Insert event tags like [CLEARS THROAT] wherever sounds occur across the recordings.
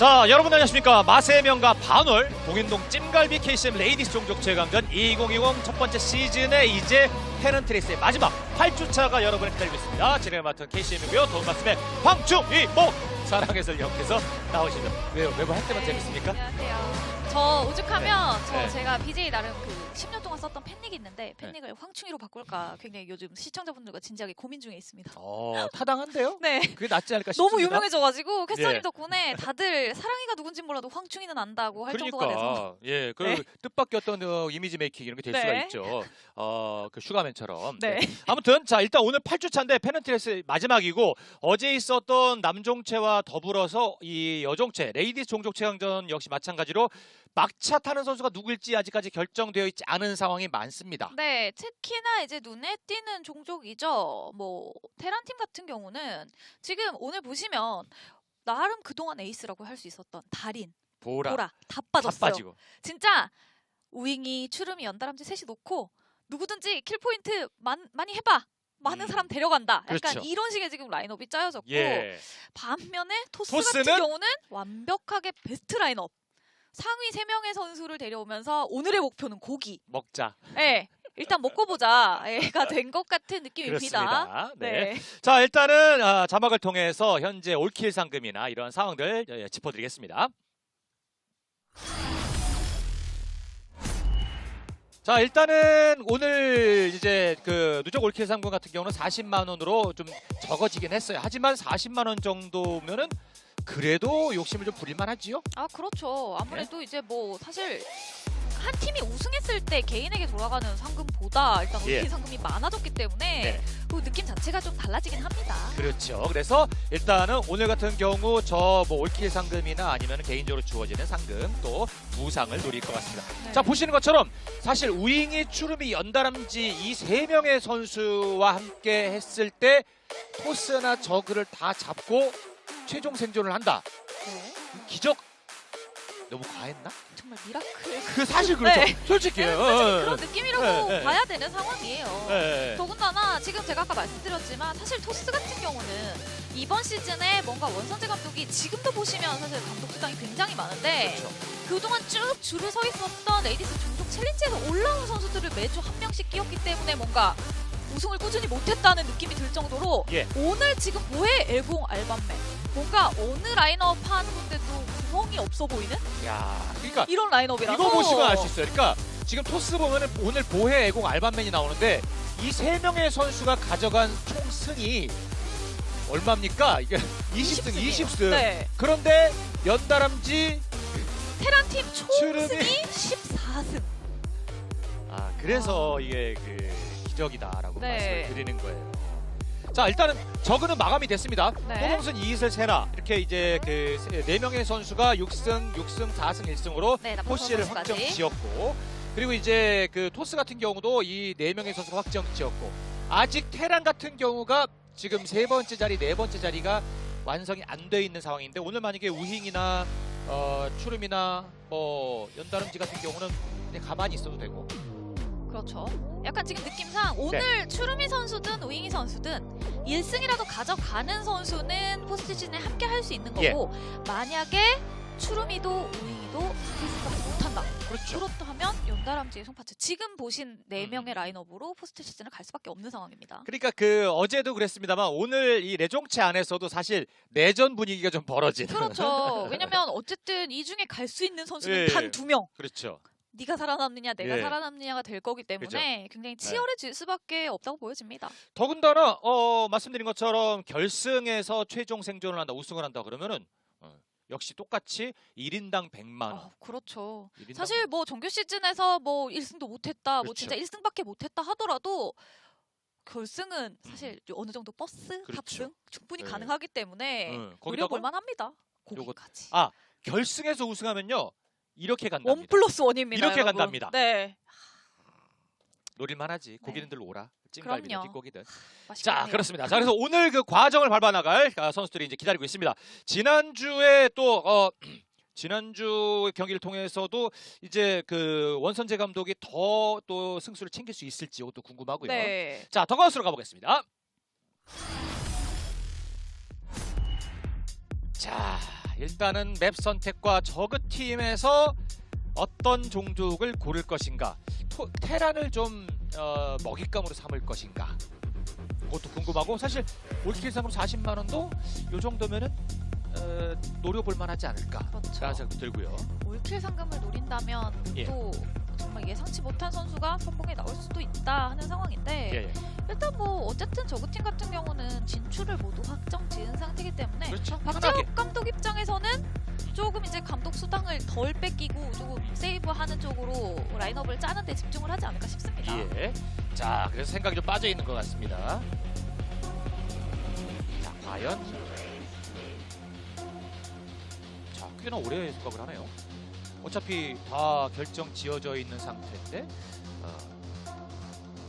자, 여러분 안녕하십니까. 맛의 명가 반월 동인동 찜갈비 KCM 레이디스 종족 최강전 2020 첫 번째 시즌에 이제 페넌트레이스의 마지막 8주차가 여러분을 기다리고 있습니다. 진행을 맡은 KCM이고요. 도움 말씀에 황충이목 사랑해설 옆에서 나오시죠. 왜요? 매번 할 때만 재밌습니까? 안녕하세요. 저 오죽하면 저 네. 제가 BJ 나름 그 10년 동안 썼던 팬닉이 있는데 팬닉을 황충이로 바꿀까 굉장히 요즘 시청자분들과 진지하게 고민 중에 있습니다. 어, 타당한데요? [LAUGHS] 네. 그게 낫지 않을까 싶습니다. 너무 유명해져가지고 캐스터님 예. 덕분에 다들 사랑이가 누군지 몰라도 황충이는 안다고 할 정도가 돼서 그러니까 예, 그 네. 뜻밖의 어떤 어, 이미지 메이킹 이런 게될 네. 수가 있죠. 어, 그 슈가맨처럼. 네. 아무튼 자 일단 오늘 8주차인데 페넌트레스 마지막이고 어제 있었던 남종체와 더불어서 이 여종체 레이디스 종족 최강전 역시 마찬가지로 막차 타는 선수가 누구일지 아직까지 결정되어 있지 않은 상황이 많습니다. 네, 특히나 이제 눈에 띄는 종족이죠. 뭐 테란 팀 같은 경우는 지금 오늘 보시면 나름 그동안 에이스라고 할 수 있었던 달인, 보라, 보라 다다 빠졌어요. 빠지고. 진짜 우잉이 추름이 연달람지 셋이 놓고 누구든지 킬 포인트 많, 많이 해봐. 많은 음. 사람 데려간다. 약간 그렇죠. 이런 식의 지금 라인업이 짜여졌고 예. 반면에 토스 토스는? 같은 경우는 완벽하게 베스트 라인업. 상위 3명의 선수를 데려오면서 오늘의 목표는 고기. 먹자. 예. 일단 먹고 보자가 된 것 같은 느낌입니다. 그렇습니다. 네. 네. 자 일단은 아, 자막을 통해서 현재 올킬 상금이나 이런 상황들 예, 짚어드리겠습니다. 자 일단은 오늘 이제 그 누적 올킬 상금 같은 경우는 40만 원으로 좀 적어지긴 했어요. 하지만 40만 원 정도면은 그래도 욕심을 좀 부릴만 하지요. 아 그렇죠. 네. 아무래도 이제 뭐 사실 한 팀이 우승했을 때 개인에게 돌아가는 상금보다 일단 예. 올킬 상금이 많아졌기 때문에 네. 그 느낌 자체가 좀 달라지긴 합니다. 그렇죠. 그래서 일단은 오늘 같은 경우 저 뭐 올킬 상금이나 아니면 개인적으로 주어지는 상금 또 부상을 노릴 것 같습니다. 네. 자 보시는 것처럼 사실 우잉이 추름이 연달람지 이세 명의 선수와 함께 했을 때 토스나 저그를 다 잡고 최종 생존을 한다. 네. 기적 너무 과했나? 정말 미라클. [LAUGHS] 그 사실 그렇죠. 네. 솔직히. 네, 사실 그런 느낌이라고 네, 네. 봐야 되는 상황이에요. 예, 예. 더군다나 지금 제가 아까 말씀드렸지만 사실 토스 같은 경우는 이번 시즌에 뭔가 원선재 감독이 지금도 보시면 사실 감독 수당이 굉장히 많은데 그렇죠. 그동안 쭉 줄을 서 있었던 레이디스 종족 챌린지에서 올라온 선수들을 매주 한 명씩 끼웠기 때문에 뭔가 우승을 꾸준히 못했다는 느낌이 들 정도로 예. 오늘 지금 보혜 엘공 알밤맨 뭔가 어느 라인업 하는 분들도 구멍이 없어 보이는 야, 그러니까 이런 라인업이라서 이거 보시면 알 수 있어요. 그러니까 지금 토스 보면은 오늘 보혜 애공 알반맨이 나오는데 이 세 명의 선수가 가져간 총 승이 얼마입니까? 이게 20승, 20승이에요. 20승. 네. 그런데 연달람지 테란 팀 추름이 총승이 14승. 아 그래서 이게 그 기적이다라고 네. 말씀을 드리는 거예요. 자 일단은 저그는 마감이 됐습니다. 네. 호봉순 이슬 세나 이렇게 이제 그네 명의 선수가 6승, 6승, 4승, 1승으로 네, 포시를. 확정 지었고 그리고 이제 그 토스 같은 경우도 이 네 명의 선수가 확정 지었고 아직 테란 같은 경우가 지금 세 번째 자리, 네 번째 자리가 완성이 안 돼 있는 상황인데 오늘 만약에 우잉이나 어, 추름이나 뭐 연다름지 같은 경우는 가만히 있어도 되고 그렇죠. 약간 지금 느낌상 오늘 추루미 선수든 우잉이 선수든 1승이라도 가져가는 선수는 포스트 시즌에 함께 할 수 있는 예. 거고 만약에 추루미도 우잉이도 1승밖에 못한다. 그렇죠. 그렇다면 연달람지의 송파츠 지금 보신 네 음. 명의 라인업으로 포스트 시즌을 갈 수밖에 없는 상황입니다. 그러니까 그 어제도 그랬습니다만 오늘 이 레종체 안에서도 사실 내전 분위기가 좀 벌어진 그렇죠. [LAUGHS] 왜냐면 어쨌든 이 중에 갈 수 있는 선수는 예. 단두 명. 그렇죠. 네가 살아남느냐 내가 예. 살아남느냐가 될 거기 때문에 굉장히 치열해질 수밖에 없다고 보여집니다. 더군다나 어, 말씀드린 것처럼 결승에서 최종 생존을 한다, 우승을 한다 그러면은 어, 역시 똑같이 1인당 100만 원. 아, 그렇죠. 1인당 사실 뭐 정규 시즌에서 뭐 1승도 못 했다, 뭐 그렇죠. 진짜 1승밖에 못 했다 하더라도 결승은 사실 어느 정도 버스 그렇죠. 탑승 충분히 네. 가능하기 때문에 응, 노려볼 만합니다. 거기까지. 아, 결승에서 우승하면요. 이렇게 간답니다. 원 플러스 원입니다. 이렇게 여러분. 간답니다. 네. 노릴만하지. 고기는들 오라. 찜갈비든 그럼요. 뒷고기든. 맛있겠네요. 자, 그렇습니다. 자, 그래서 오늘 그 과정을 밟아 나갈 아, 선수들이 이제 기다리고 있습니다. 지난주에 또 어, [CLEARS THROAT] 지난주 경기를 통해서도 이제 그 원선재 감독이 더 또 승수를 챙길 수 있을지 이것도 궁금하고요. 네. 자, 더가우스로 가보겠습니다. 자, 일단은 맵 선택과 저그 팀에서 어떤 종족을 고를 것인가, 토- 테란을 좀 어, 먹잇감으로 삼을 것인가, 그것도 궁금하고 사실 올킬 상으로 40만 원도 요 정도면은 어, 노려볼 만하지 않을까. 그렇죠. 라는 생각도 들고요. 올킬 상금을 노린다면 예. 또 정말 예상치 못한 선수가 선봉에 나올 수도 있다 하는 상황인데 예, 예. 일단 뭐 어쨌든 저그팀 같은 경우는 진출을 모두 확정 지은 상태이기 때문에 그렇죠. 박재욱 감독 입장에서는 조금 이제 감독 수당을 덜 뺏기고 조금 세이브하는 쪽으로 라인업을 짜는 데 집중을 하지 않을까 싶습니다. 예. 자, 그래서 생각이 좀 빠져 있는 것 같습니다. 자, 과연 자, 꽤나 오래 생각을 하네요. 어차피 다 결정 지어져 있는 상태인데, 어,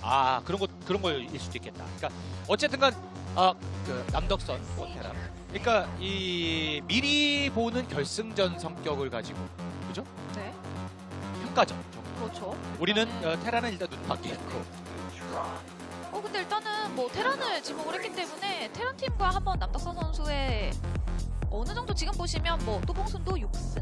아 그런 것 그런 거일 수도 있겠다. 그러니까 어쨌든간 아, 그 남덕선 호테라. 그러니까 이 미리 보는 결승전 성격을 가지고 그죠? 네, 평가전. 그렇죠. 우리는 네. 어, 테라는 일단 눈 밖에 있고. 어 근데 일단은 뭐 테란을 지목을 했기 때문에 테란 팀과 한번 남덕선 선수의 어느 정도 지금 보시면 뭐 또봉순도 6승,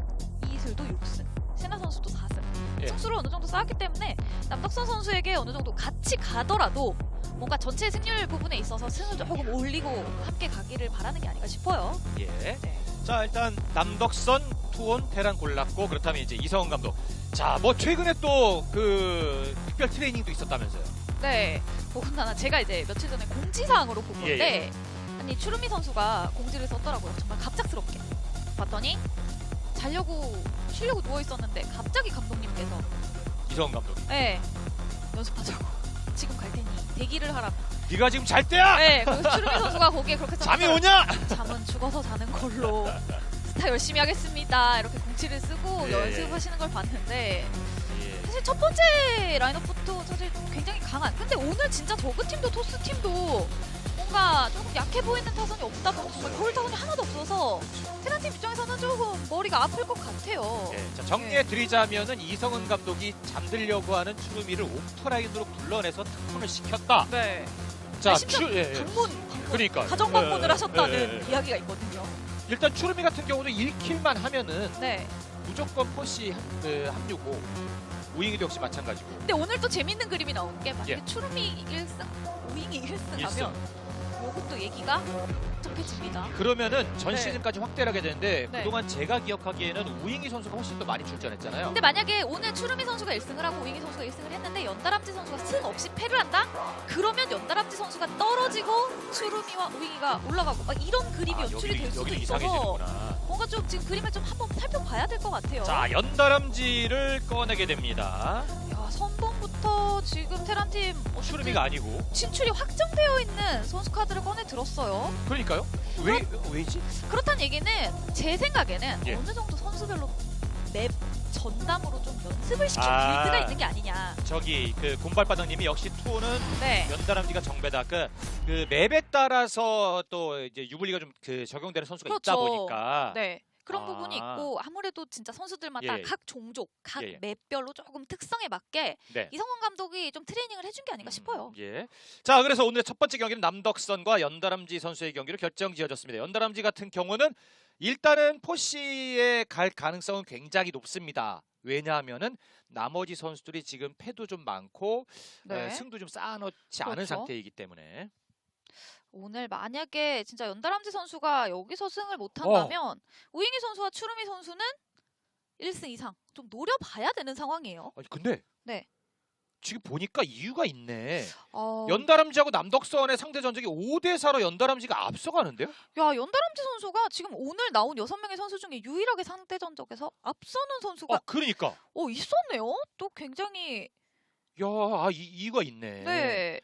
이슬도 6승, 세나 선수도 4승 예. 승수를 어느 정도 쌓았기 때문에 남덕선 선수에게 어느 정도 같이 가더라도 뭔가 전체 승률 부분에 있어서 승을 조금 올리고 함께 가기를 바라는 게 아닌가 싶어요. 예. 네. 자 일단 남덕선 투혼 테란 골랐고 그렇다면 이제 이성훈 감독. 자 뭐 최근에 또 그 특별 트레이닝도 있었다면서요. 네. 더군다나 제가 이제 며칠 전에 공지사항으로 본 예, 건데 아니 추루미 선수가 공지를 썼더라고요. 정말 갑작스럽게 봤더니 자려고 쉬려고 누워 있었는데 갑자기 감독님께서 이성훈 감독. 네 연습하자고 [LAUGHS] 지금 갈 테니 대기를 하라. 네가 지금 잘 때야. 네. 그래서 추루미 선수가 거기에 그렇게 잠이. 오냐? 잠은 죽어서 자는 걸로 스타 열심히 하겠습니다. 이렇게 공지를 쓰고 예, 연습하시는 걸 봤는데 예. 사실 첫 번째 라인업부터 사실 굉장히 강한. 근데 오늘 진짜 저그 팀도 토스 팀도 뭔가 조금 약해 보이는 타선이 없다 보니 정말 겨울 타선이 하나도 없어서 테란 팀 입장에서는 조금 머리가 아플 것 같아요. 예, 자 정리해 드리자면은 이성훈 감독이 잠들려고 하는 추루미를 옵터라인으로 불러내서 특훈을 시켰다. 네. 자, 심지어 추, 예, 예. 방문, 방문 그러니까 가정 방문을 예, 하셨다는 예, 예. 이야기가 있거든요. 일단 추루미 같은 경우는 1킬만 하면은 네. 무조건 포시 합- 그 합류고 우잉이도 역시 마찬가지고. 근데 오늘 또 재밌는 그림이 나온 게 만약에 예. 추루미 1승, 우잉이 1승 일승. 하면 요것도 얘기가 복잡해집니다. 그러면은 전 네. 시즌까지 확대를 하게 되는데 네. 그동안 제가 기억하기에는 우잉이 선수가 훨씬 더 많이 출전했잖아요. 근데 만약에 오늘 추루미 선수가 1승을 하고 우잉이 선수가 1승을 했는데 연달합지 선수가 승 없이 패를 한다? 그러면 연달합지 선수가 떨어지고 추루미와 우잉이가 올라가고 막 이런 그림이 아, 연출이 될 수도 있어서 이상해지는구나. 뭔가 좀 지금 그림을 좀 한번 살펴봐야 될 것 같아요. 자 연다람쥐를 꺼내게 됩니다. 야, 선봉 부터 지금 테란팀 추루미가 아니고. 진출이 확정되어 있는 선수 카드를 꺼내 들었어요. 그러니까요. 왜 왜지? 그렇다는 얘기는 제 생각에는 예. 어느 정도 선수별로 맵 전담으로 좀 연습을 시킨 아. 빌드가 있는 게 아니냐. 저기 그 곰발바닥님이 역시 투는 네. 연다람쥐가 정배다. 그, 그 맵에 따라서 또 이제 유불리가 좀 그 적용되는 선수가 있다 그렇죠. 보니까. 네. 그런 아. 부분이 있고 아무래도 진짜 선수들마다 예. 각 종족, 각 예, 예. 맵별로 조금 특성에 맞게 네. 이성원 감독이 좀 트레이닝을 해준 게 아닌가 싶어요. 예. 자, 그래서 오늘 첫 번째 경기는 남덕선과 연다람쥐 선수의 경기로 결정 지어졌습니다. 연다람쥐 같은 경우는 일단은 포시에 갈 가능성은 굉장히 높습니다. 왜냐하면은 나머지 선수들이 지금 패도 좀 많고 네. 에, 승도 좀 쌓아놓지 않은 그렇죠. 상태이기 때문에 오늘 만약에 진짜 연달람지 선수가 여기서 승을 못한다면 우잉이 선수와 추루미 선수는 1승 이상 좀 노려봐야 되는 상황이에요. 아니 근데 네. 지금 보니까 이유가 있네. 어, 연다람쥐하고 남덕선의 상대 전적이 5대 4로 연다람쥐가 앞서가는데요? 야 연달람지 선수가 지금 오늘 나온 6명의 선수 중에 유일하게 상대 전적에서 앞서는 선수가 어, 그러니까. 어 있었네요. 또 굉장히 야, 아, 이, 이유가 있네. 네.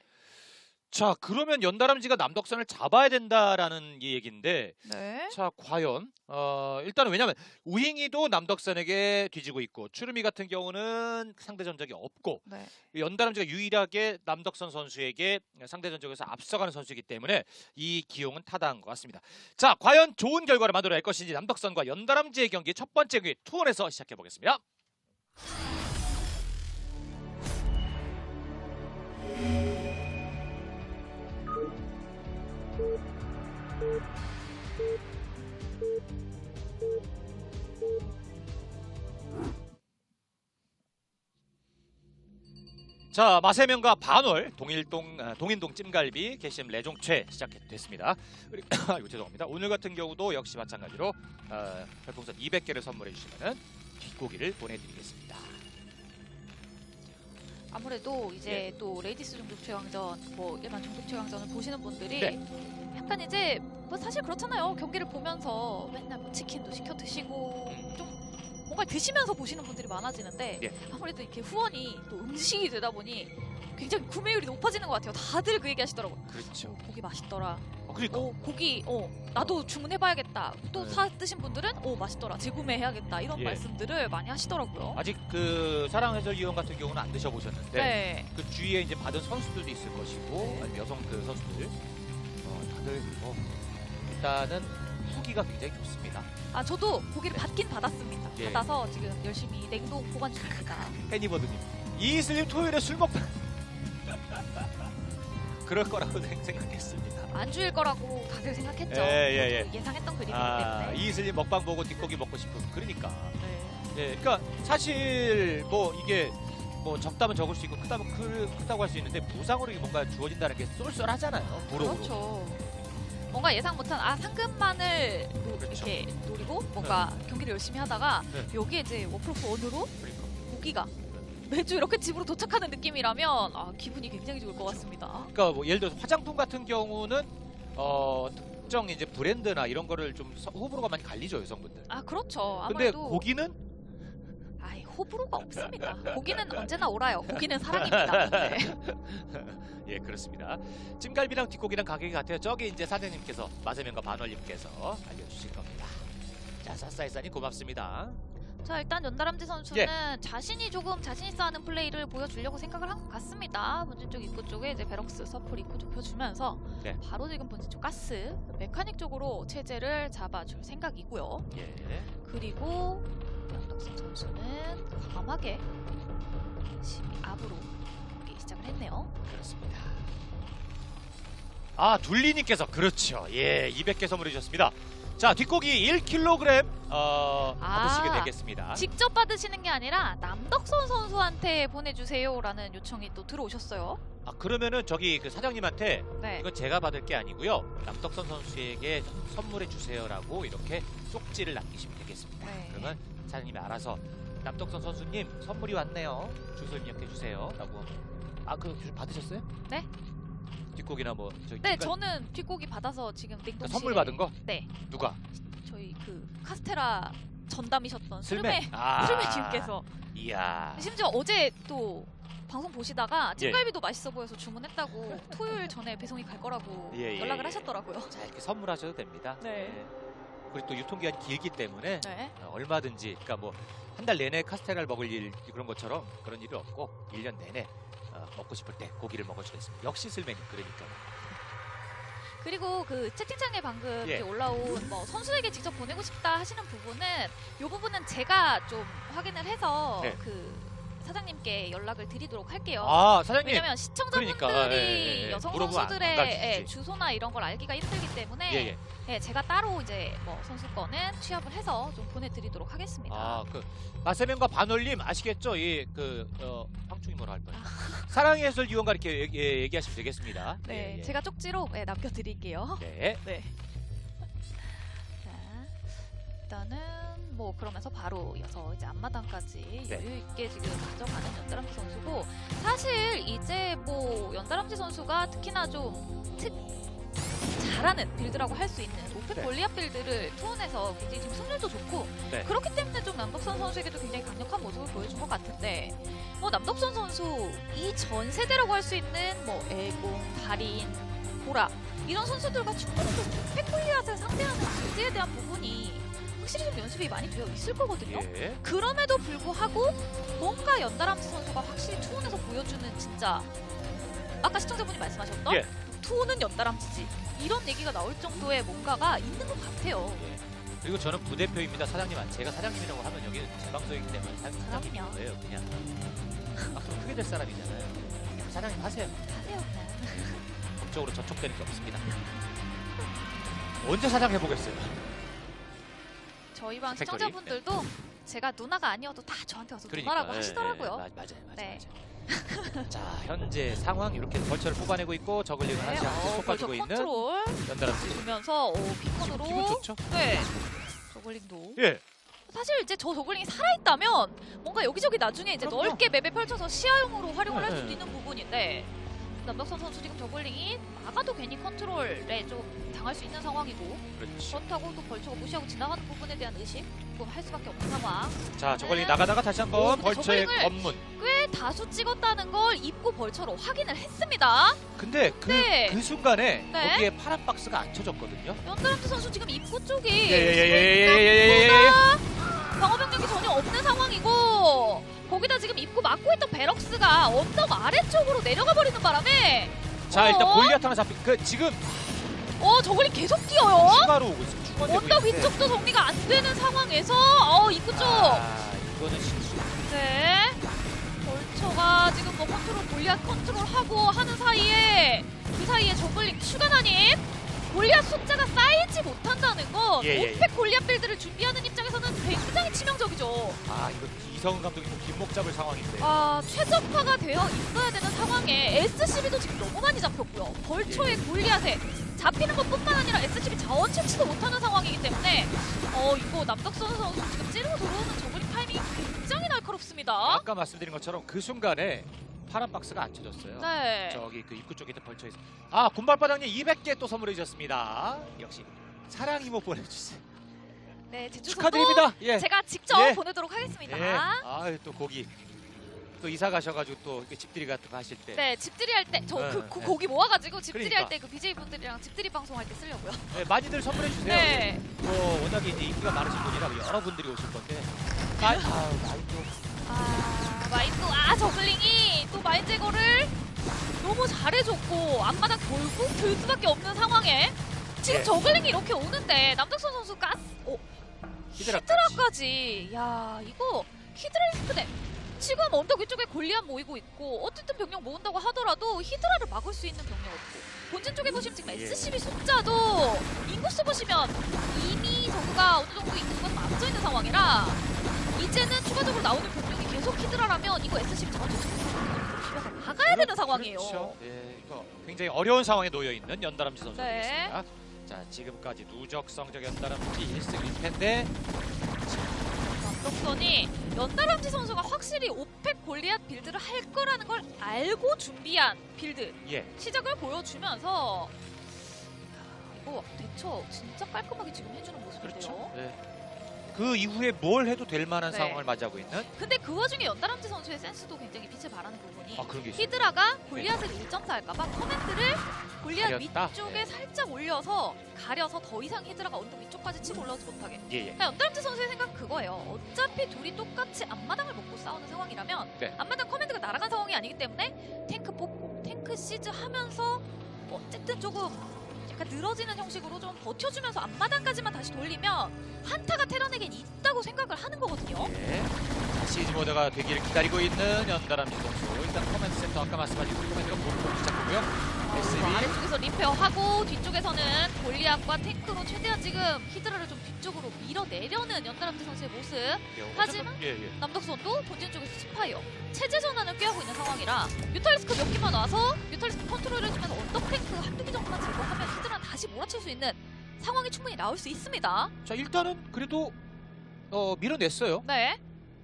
자, 그러면 연다람쥐가 남덕선을 잡아야 된다라는 이 얘기인데 네. 자, 과연 어, 일단은 왜냐면 우잉이도 남덕선에게 뒤지고 있고 추르미 같은 경우는 상대 전적이 없고 네. 연다람쥐가 유일하게 남덕선 선수에게 상대 전적에서 앞서가는 선수이기 때문에 이 기용은 타당한 것 같습니다. 자, 과연 좋은 결과를 만들어낼 것인지 남덕선과 연다람쥐의 경기 첫 번째 경기 투원에서 시작해 보겠습니다. 자, 마세명과 반월 동일동 아, 동인동 찜갈비 개심 레종최 시작됐습니다. [COUGHS] 아이고 죄송합니다. 오늘 같은 경우도 역시 마찬가지로 어, 별풍선 200개를 선물해 주시면은 뒷고기를 보내드리겠습니다. 아무래도 이제 예. 또 레이디스 종족 최강전, 뭐 일반 종족 최강전을 보시는 분들이 네. 약간 이제 뭐 사실 그렇잖아요. 경기를 보면서 맨날 뭐 치킨도 시켜 드시고 좀 뭔가 드시면서 보시는 분들이 많아지는데 예. 아무래도 이렇게 후원이 또 음식이 되다 보니 굉장히 구매율이 높아지는 것 같아요. 다들 그 얘기 하시더라고요. 그렇죠. 어, 고기 맛있더라. 어, 그러니까 어, 고기, 어, 나도 주문해봐야겠다. 또 네. 사 드신 분들은, 어, 맛있더라. 재구매해야겠다. 이런 예. 말씀들을 많이 하시더라고요. 아직 그 사랑 해설위원 같은 경우는 안 드셔보셨는데 네. 그 주위에 이제 받은 선수들도 있을 것이고 아니면 여성 그 선수들 어, 다들 뭐 일단은 후기가 굉장히 좋습니다. 아, 저도 고기를 받긴 받았습니다. 예. 받아서 지금 열심히 냉동 보관 중입니다. 해니버드님 이슬님 토요일에 술 먹다 그럴 거라고 생- [LAUGHS] 생각했습니다. 안주일 거라고 다들 생각했죠. 예, 예, 저도 예상했던 그림이기 아 때문에. 이슬님 먹방 보고 뒷고기 먹고 싶은 그러니까 네. 예 그러니까 사실 뭐 이게 뭐 적다면 적을 수 있고 크다면 크, 크다고 할 수 있는데 무상으로 이게 뭔가 주어진다는 게 쏠쏠하잖아요. 부록으로. 그렇죠. 뭔가 예상 못한 아 상금만을 노, 그렇죠. 이렇게 노리고 뭔가 경기를 열심히 하다가 네. 여기에 이제 워프로프 원으로 그러니까. 고기가 매주 이렇게 집으로 도착하는 느낌이라면 아, 기분이 굉장히 좋을 것 그렇죠. 같습니다. 그러니까 뭐 예를 들어서 화장품 같은 경우는 어 특정 이제 브랜드나 이런 거를 좀 서- 호불호가 많이 갈리죠 여성분들. 아 그렇죠. 근데 아무래도 고기는 호불호가 없습니다. 고기는 [LAUGHS] 언제나 오라요. 고기는 사랑입니다. 네. [LAUGHS] 예 그렇습니다. 찜갈비랑 뒷고기랑 가격이 같아요. 저기 이제 사장님께서 마세명과 반월님께서 알려주실 겁니다. 자 사사이사님 고맙습니다. 자 일단 연다람쥐 선수는 예. 자신이 조금 자신 있어 하는 플레이를 보여주려고 생각을 한 것 같습니다. 본진 쪽 입구 쪽에 이제 베럭스 서플 입구 좁혀주면서 네. 바로 지금 본진 쪽 가스 메카닉 쪽으로 체제를 잡아줄 생각이고요. 예. 그리고 양덕성 선수는 과감하게 심히 앞으로 시작을 했네요. 그렇습니다. 아 둘리님께서 그렇죠. 예 200개 선물해 주셨습니다. 자 뒷고기 1kg 어, 아. 받으시게 되겠습니다. 직접 받으시는 게 아니라 남덕선 선수한테 보내주세요라는 요청이 또 들어오셨어요. 아 그러면은 저기 그 사장님한테 네. 이건 제가 받을 게 아니고요. 남덕선 선수에게 선물해 주세요라고 이렇게 쪽지를 남기시면 되겠습니다. 네. 그러면 사장님이 알아서 남덕선 선수님 선물이 왔네요. 주소 입력해 주세요라고. 아그 받으셨어요? 네. 뒷고기나 뭐 저기 네, 뒷갈- 저는 뒷고기 받아서 지금 냉동실에 그러니까 선물 받은 거? 네, 누가? 저희 그 카스테라 전담이셨던 슬매. 스르메 아. 스르메님께서 이야. 심지어 어제 또 방송 보시다가 예. 찜갈비도 맛있어 보여서 주문했다고 [LAUGHS] 토요일 전에 배송이 갈 거라고 예, 예, 연락을 예. 하셨더라고요. 자 이렇게 선물하셔도 됩니다. 네. 그리고 또 유통기한이 길기 때문에 네. 어, 얼마든지 그러니까 뭐 한 달 내내 카스테라를 먹을 일 그런 것처럼 그런 일이 없고 1년 내내 어, 먹고 싶을 때 고기를 먹어주겠습니다. 역시 슬맨이 그러니까. 그리고 그 채팅창에 방금 예. 올라온 뭐 선수에게 직접 보내고 싶다 하시는 부분은 이 부분은 제가 좀 확인을 해서 네. 그 사장님께 연락을 드리도록 할게요. 아 사장님 왜냐면 시청자분들이 그러니까, 예, 예, 예. 여성 물어보면 안- 안 선수들의 가르치지. 예, 주소나 이런 걸 알기가 힘들기 때문에 예 예. 예, 제가 따로 이제 뭐 선수권은 취합을 해서 좀 보내드리도록 하겠습니다. 아그 마세명과 반올림 아시겠죠? 이그 어, 황충이 뭐라 할 뻔. 사랑의 해설 이용과 이렇게 얘기, 예, 얘기하시면 되겠습니다. 네, 예, 예. 제가 쪽지로 예, 남겨드릴게요. 네. 네. 자, 일단은 뭐 그러면서 바로 이어서 이제 앞마당까지 네. 여유 있게 지금 가져가는 연다람쥐 선수고 사실 이제 뭐 연다람쥐 선수가 특히나 좀 특, 잘하는 빌드라고 할 수 있는 오펙 네. 골리앗 빌드를 투혼해서 굉장히 지금 승률도 좋고 네. 그렇기 때문에 좀 남덕선 선수에게도 굉장히 강력한 모습을 보여준 것 같은데 뭐 남덕선 선수 이 전 세대라고 할 수 있는 뭐 애공, 달인, 보라 이런 선수들과 충분히 좀 오펙 골리앗을 상대하는 빌드에 대한 부분이 확실히 좀 연습이 많이 되어 있을 거거든요. 예. 그럼에도 불구하고 뭔가 연달함지 선수가 확실히 투혼에서 보여주는 진짜 아까 시청자분이 말씀하셨던 예. 투혼은 연달함지지 이런 얘기가 나올 정도의 뭔가가 있는 것 같아요. 예. 그리고 저는 부대표입니다. 사장님, 제가 사장님이라고 하면 여기는 제 방송이기 때문에 사- 사장님인. 거예요. 그냥 앞으로 크게 될 사람이잖아요. 사장님 하세요. 하세요. [LAUGHS] 법적으로 저촉되는 게 없습니다. [LAUGHS] 언제 사장 해보겠어요? 저희 방. 시청자분들도 제가 누나가 아니어도 다 저한테 와서 그러니까, 누나라고 예, 하시더라고요. 예, 맞- 맞아요, 맞아요, 네. 맞아요. [LAUGHS] 자, 현재 상황 이렇게 벌처를 뽑아내고 있고 저글링을 네, 하지 않고 어, 있는 컨트롤 연달아지. 보면서 오, 기분 좋죠? 네 저글링도 예. 사실 이제 저 저글링이 살아있다면 뭔가 여기저기 나중에 이제 그럼요. 넓게 맵에 펼쳐서 시야용으로 활용을 할 네, 수도 네. 있는 부분인데 남덕선 선수 지금 저글링이 막아도 괜히 컨트롤에 좀 당할 수 있는 상황이고 그렇지. 그렇다고 또 벌초가 무시하고 지나가는 부분에 대한 의식 좀할 수밖에 없는 상황. 자 저글링 네. 나가다가 다시 한번 벌초의 검문. 꽤 다수 찍었다는 걸 입구 벌처로 확인을 했습니다. 근데 그, 네. 그 순간에 네. 여기에 파란 박스가 안 쳐졌거든요. 연드람트 선수 지금 입구 쪽이 예. 예예예예예예예 방어 병력이 전혀 없는 상황이고 거기다 지금 입구 막고 있던 베럭스가 언덕 아래쪽으로 내려가 버리는 바람에 자, 일단 어? 골리앗 하나 잡힌. 그 지금 어 저글링 계속 뛰어요 추가로 오고 있어요. 추가되고 언덕 있는데. 위쪽도 정리가 안 되는 상황에서 어 입구 쪽 아, 이거는 실수. 네. 벌처가 지금 뭐 컨트롤 골리앗 컨트롤하고 하는 사이에 그 사이에 저글링 추가 난입 골리앗 숫자가 쌓이지 못한다는 건 예, 예, 오펙 골리앗 빌드를 준비하는 입장에서는 굉장히 치명적이죠. 아, 이거 이성훈 감독이 뭐 김목 잡을 상황인데. 아 최적화가 되어 있어야 되는 상황에 SCB도 지금 너무 많이 잡혔고요. 벌초의 골리앗에 잡히는 것뿐만 아니라 SCB 자원 채취도 못하는 상황이기 때문에 어 이거 남덕선 선수 지금 찌르고 들어오는 저글링 타이밍이 굉장히 날카롭습니다. 아까 말씀드린 것처럼 그 순간에 파란 박스가 안 쳐졌어요. 네. 저기 그 입구 쪽에 있는 벌처에서 아 군발바닥님 200개 또 선물해 주셨습니다. 역시 사랑 이모 보내주세요. 네, 제주도 축하드립니다. 예. 제가 직접 예. 보내도록 하겠습니다. 예. 아또 거기 또 이사 가셔가지고 또 집들이 같은 거 하실 때. 네, 집들이 할 때저그 네, 그 네. 고기 모아가지고 집들이 그러니까. 할때 그 BJ 분들이랑 집들이 방송할 때 쓰려고요. 네, 많이들 선물해 주세요. 네. 뭐 워낙에 이제 인기가 많으신 분이라 여러분들이 오실 건데. 아, 아, 좀. 아, 마인 또, 아, 저글링이 또 마인 제거를 너무 잘해줬고, 앞마당 결국 들 수밖에 없는 상황에 지금 예. 저글링이 이렇게 오는데, 남덕선 선수 가스, 어, 히드라까지. 야, 이거 히드라리스크네. 지금 언덕 위쪽에 골리앗 모이고 있고, 어쨌든 병력 모은다고 하더라도 히드라를 막을 수 있는 병력 없고, 본진 쪽에 보시면 지금 예. SCB 숫자도 인구수 보시면 이미 저그가 어느 정도 있는 건 맞춰 있는 상황이라, 이제는 추가적으로 나오는 병력이 계속 히드라라면 이거 SCB 자원채 집에서 막아야 되는 상황이에요. 그렇죠. 예, 굉장히 어려운 상황에 놓여 있는 연다람쥐 선수 네. 자, 지금까지 누적 성적 연다람쥐 1승 1패인데 남덕선이 연달함지 선수가 확실히 오펙 골리앗 빌드를 할 거라는 걸 알고 준비한 빌드 예. 시작을 보여주면서 야, 이거 대처 진짜 깔끔하게 지금 해주는 모습인데요. 그렇죠. 네. 그 이후에 뭘 해도 될 만한 네. 상황을 맞이하고 있는 근데 그 와중에 연달함지 선수의 센스도 굉장히 빛을 발하는 부분이 아 그런 게 있어요. 히드라가 골리앗을 1점사 할까봐 커맨드를 골리앗 가렸다? 위쪽에 네. 살짝 올려서 가려서 더 이상 히드라가 언덕 위쪽까지 치고 올라오지 못하게 예, 예. 그러니까 연달함지 선수의 생각은 그거예요. 어차피 둘이 똑같이 앞마당을 먹고 싸우는 상황이라면 네. 앞마당 커맨드가 날아간 상황이 아니기 때문에 탱크 뽑고 탱크 시즈 하면서 어쨌든 조금 약간 늘어지는 형식으로 좀 버텨주면서 앞마당까지만 다시 돌리면 한타가 테란에겐 있다고 생각을 하는 거거든요. 예. 자, 시즈 모드가 되기를 기다리고 있는 연다람쥐 선수. 일단 커맨드 센터 아까 말씀하신 우리 커맨드가 보고 시작하고요. SB. 어, 아래쪽에서 리페어하고 뒤쪽에서는 골리앗과 탱크로 최대한 지금 히드라를 좀 뒤쪽으로 밀어내려는 연달함지 선수의 모습. 예, 하지만- 어쨌든- 예, 예. 남덕선도 본진 쪽에서 스파이어 체제 전환을 꾀하고 있는 상황이라 뮤탈리스크 몇 개만 와서 뮤탈리스크 컨트롤 해주면서 언덕 탱크 한두 개 정도만 제거하면 다시 몰아칠 수 있는 상황이 충분히 나올 수 있습니다. 자, 일단은 그래도 어, 밀어냈어요. 네.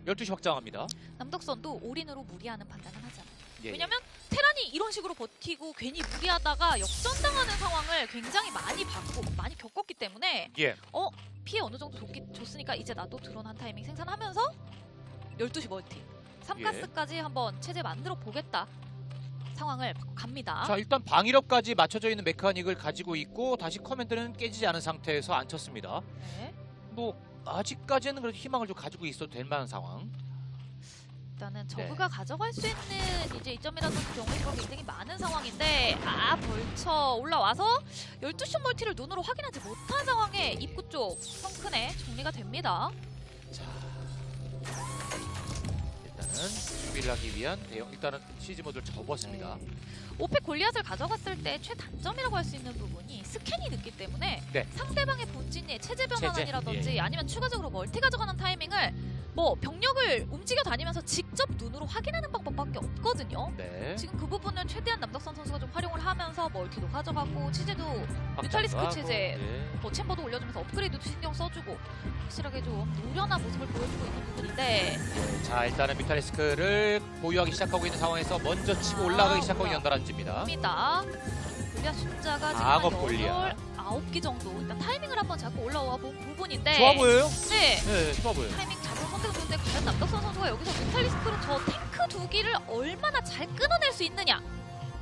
12시 확장합니다. 남덕선도 올인으로 무리하는 판단은 하지 않아요. 예, 예. 왜냐면 테란이 이런 식으로 버티고 괜히 무리하다가 역전당하는 상황을 굉장히 많이 봤고 많이 겪었기 때문에 예. 피해 어느 정도 줬기, 줬으니까 이제 나도 드론 한 타이밍 생산하면서 12시 멀티 예. 3가스까지 한번 체제 만들어 보겠다 상황을 갑니다. 자 일단 방위력까지 맞춰져 있는 메카닉을 가지고 있고 다시 커맨드는 깨지지 않은 상태에서 안 쳤습니다. 네. 뭐 아직까지는 그래도 희망을 좀 가지고 있어도 될 만한 상황. 일단은 네. 저그가 가져갈 수 있는 이제 이점이라든지 경우의 수가 굉장히 많은 상황인데 아 벌쳐 올라와서 12시 멀티를 눈으로 확인하지 못한 상황에 입구 쪽 성큰에 정리가 됩니다. 자 준비를 하기 위한 대형 일단은 시즈 모드를 접었습니다. 네. 오펙 골리앗을 가져갔을 때 최단점이라고 할 수 있는 부분이 스캔이 늦기 때문에 네. 상대방의 본진의 체제 체제, 변환이라든지 예. 아니면 추가적으로 멀티 가져가는 타이밍을 뭐 병력을 움직여 다니면서 직접 눈으로 확인하는 방법밖에 없거든요. 네. 지금 그 부분을 최대한 남덕선 선수가 좀 활용을 하면서 멀티도 가져가고 치즈도 뮤탈리스크 체제. 예. 뭐 챔버도 올려주면서 업그레이드도 신경 써주고 확실하게 좀 노련한 모습을 보여주고 있는 부분인데 자 일단은 뮤탈리스크를 보유하기 시작하고 있는 상황에서 먼저 치고 아, 올라가기 시작하고 뭐야. 연달아집니다. 입니다. 골리앗 숫자가 지금 악어 한 골리앗. 여덟, 아홉 개 정도 일단 타이밍을 한번 잡고 올라와 본 부분인데 좋아 보여요? 네. 네, 좋아 보여요. 타이밍 잡 을 선택은 좋은데 과연 남덕선 선수가 여기서 뮤탈리스크로 저 탱크 두 기를 얼마나 잘 끊어낼 수 있느냐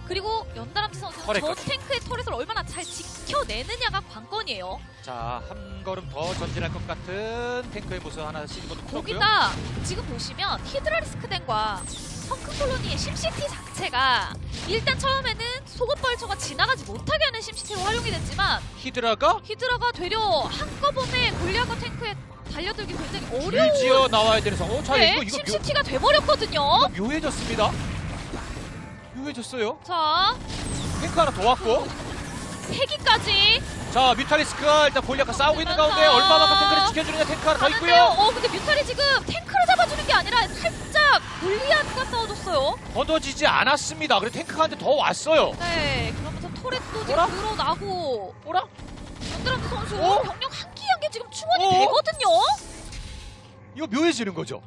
그리고 연다람쥐 선수는 저 터렛까지. 탱크의 터렛을 얼마나 잘 지켜내느냐가 관건이에요 자, 한 걸음 더 전진할 것 같은 탱크의 모습 하나 시즈 모드 풀었고요. 거기다 지금 보시면 히드라리스크덴과 성큰 콜로니의 심시티 자체가 일단 처음에는 속옷벌처가 지나가지 못하게 하는 심시티로 활용이 됐지만 히드라가 히드라가 되려 한꺼번에 골리앗과 탱크에 달려들기 굉장히 줄 어려운 지어 나와야 되는 상황. 어, 자, 네, 이거 이거 묘, 심시티가 돼버렸거든요 이거 묘해졌습니다. 묘해졌어요. 자 탱크 하나 더 왔고. 세기까지 자, 뮤탈리스크가 일단 골리앗과 싸우고 있는 그러면서 가운데 얼마만큼 탱크를 지켜주느냐 탱크 하나 더 가는데요. 있고요. 어 근데 뮤탈이 지금 탱크를 잡아주는 게 아니라 살짝 골리앗과 싸워줬어요. 걷어지지 않았습니다. 그리고 탱크가 한 대 더 왔어요. 네 그러면서 토렛도 지금 뭐라? 늘어나고 뭐라? 연드라트 선수 어? 병력 한 지금 충원이 어? 되거든요. 이거 묘해지는 거죠.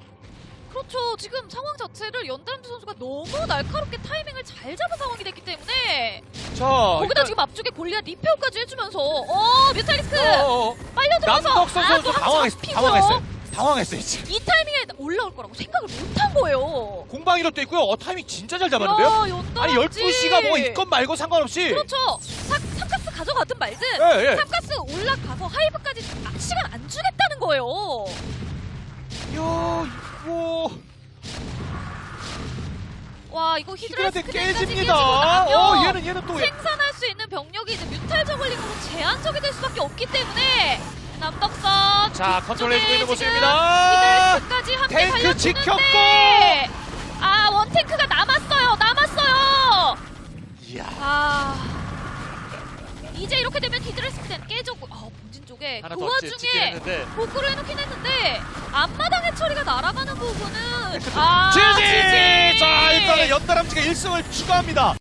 그렇죠. 지금 상황 자체를 연드라트 선수가 너무 날카롭게 타이밍을 잘 잡은 상황이 됐기 때문에 자, 거기다 일단 지금 앞쪽에 골리앗 리페어까지 해주면서 어 뮤탈리스크 어, 어, 빨려 들어서 남덕선 선수 당황했, 당황했어요. 당황했어요, 지금. 이 타이밍에 올라올 거라고 생각을 못한 거예요. 공방이력도 있고요. 어, 타이밍 진짜 잘 잡았는데요? 야. 아니 12시가 뭐 있건 말건 상관없이 그렇죠. 사, 삼가스 가져가든 말든 예, 예. 삼가스 올라가서 하이브까지 아, 시간 안 주겠다는 거예요. 야, 이거 와 이거 히드라스크까지 깨집니다. 어, 얘는 얘는 또 생산할 수 있는 병력이 이제 뮤탈 저글링으로 제한적이 될 수밖에 없기 때문에 남덕선 자, 컨트롤 해주고 있는 뒤쪽에 지금 모습입니다. 히드라스크까지 함께 탱크 달려주는데 지켰고! 아 원탱크가 남았어요. 남았어요. 이야. 아 이제 이렇게 되면 히드라스크는 깨졌고 아 본진 쪽에 하나 그 더 찌- 찍긴 와중에 했는데 복구를 해놓긴 했는데 앞마당의 처리가 날아가는 부분은 아 지지! 지지! 자, 일단은 연다람쥐가 1승을 추가합니다.